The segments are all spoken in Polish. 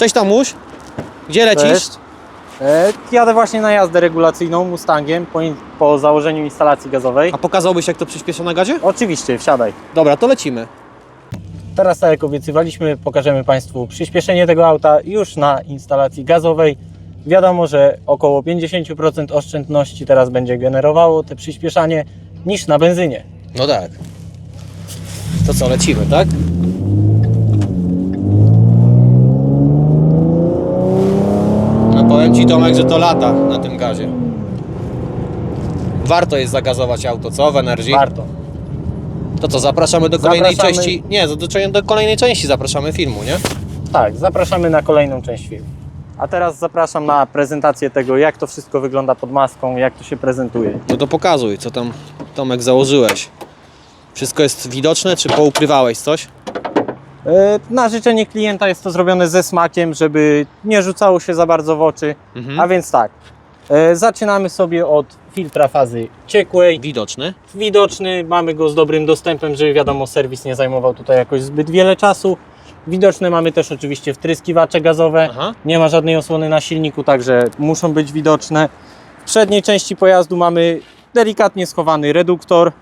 Cześć Tomuś, gdzie lecisz? Cześć. E, jadę właśnie na jazdę regulacyjną Mustangiem po, in- po założeniu instalacji gazowej. A pokazałbyś jak to przyspiesza na gazie? Oczywiście, wsiadaj. Dobra, to lecimy. Teraz, tak jak obiecywaliśmy, pokażemy Państwu przyspieszenie tego auta już na instalacji gazowej. Wiadomo, że około 50% oszczędności teraz będzie generowało te przyspieszanie niż na benzynie. No tak. To co, lecimy, tak? No powiem Ci Tomek, że to lata na tym gazie. Warto jest zagazować auto, co? W Energy? Warto. To co, zapraszamy do kolejnej Zapraszamy. części. Nie, do, do kolejnej części zapraszamy filmu, nie? Tak, zapraszamy na kolejną część filmu. A teraz zapraszam na prezentację tego, jak to wszystko wygląda pod maską, jak to się prezentuje. No to pokazuj, co tam Tomek założyłeś. Wszystko jest widoczne, czy poukrywałeś coś? E, Na życzenie klienta jest to zrobione ze smakiem, żeby nie rzucało się za bardzo w oczy. Mhm. A więc tak, e, zaczynamy sobie od filtra fazy ciekłej. Widoczny. Widoczny, mamy go z dobrym dostępem, żeby wiadomo, serwis nie zajmował tutaj jakoś zbyt wiele czasu. Widoczne mamy też oczywiście wtryskiwacze gazowe. Aha. Nie ma żadnej osłony na silniku, także muszą być widoczne. W przedniej części pojazdu mamy delikatnie schowany reduktor.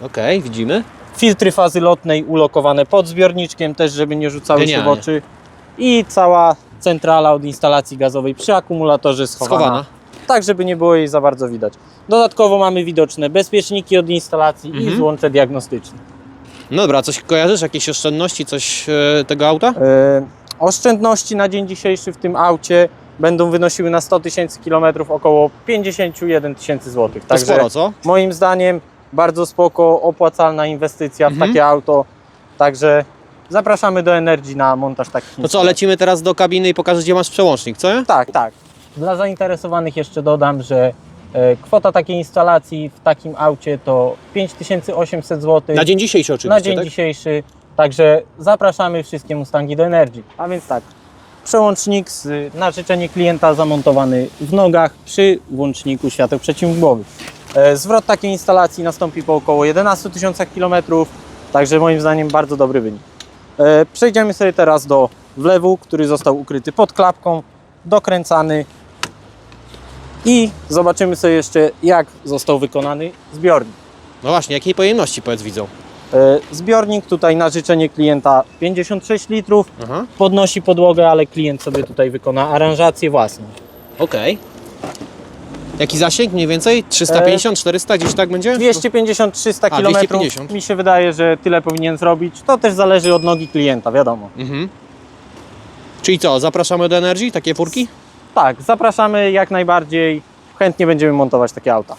Okej, widzimy. Filtry fazy lotnej ulokowane pod zbiorniczkiem, też żeby nie rzucały się w oczy. I cała centrala od instalacji gazowej przy akumulatorze schowana. Schowana. Tak, żeby nie było jej za bardzo widać. Dodatkowo mamy widoczne bezpieczniki od instalacji i Mhm. złącze diagnostyczne. No dobra, coś kojarzysz? Jakieś oszczędności, coś e, tego auta? E, oszczędności na dzień dzisiejszy w tym aucie będą wynosiły na 100 tysięcy kilometrów około 51 tysięcy złotych. To sporo, co? moim zdaniem bardzo spoko, opłacalna inwestycja w Mhm. takie auto. Także zapraszamy do Energii na montaż takich No co, instalacji. lecimy teraz do kabiny i pokażę, gdzie masz przełącznik, co? Tak, tak. Dla zainteresowanych jeszcze dodam, że e, kwota takiej instalacji w takim aucie to 5800 zł Na dzień dzisiejszy oczywiście, na dzień tak? dzisiejszy. Także zapraszamy wszystkie Mustangi do Energii. A więc tak, przełącznik z, na życzenie klienta zamontowany w nogach przy włączniku świateł przeciwmgłowych. E, Zwrot takiej instalacji nastąpi po około 11 tysiącach kilometrów, także moim zdaniem bardzo dobry wynik. E, Przejdziemy sobie teraz do wlewu, który został ukryty pod klapką, dokręcany i zobaczymy sobie jeszcze jak został wykonany zbiornik. No właśnie, jakiej pojemności powiedz widzą? E, Zbiornik tutaj na życzenie klienta 56 litrów, Aha, podnosi podłogę, ale klient sobie tutaj wykona aranżację własną. okej. Jaki zasięg mniej więcej? 350, 400 gdzieś tak będzie? 250-300 A, km 250. mi się wydaje, że tyle powinien zrobić. To też zależy od nogi klienta, wiadomo. Mhm. Czyli co, zapraszamy do Energii, takie furki? Tak, zapraszamy jak najbardziej. Chętnie będziemy montować takie auta.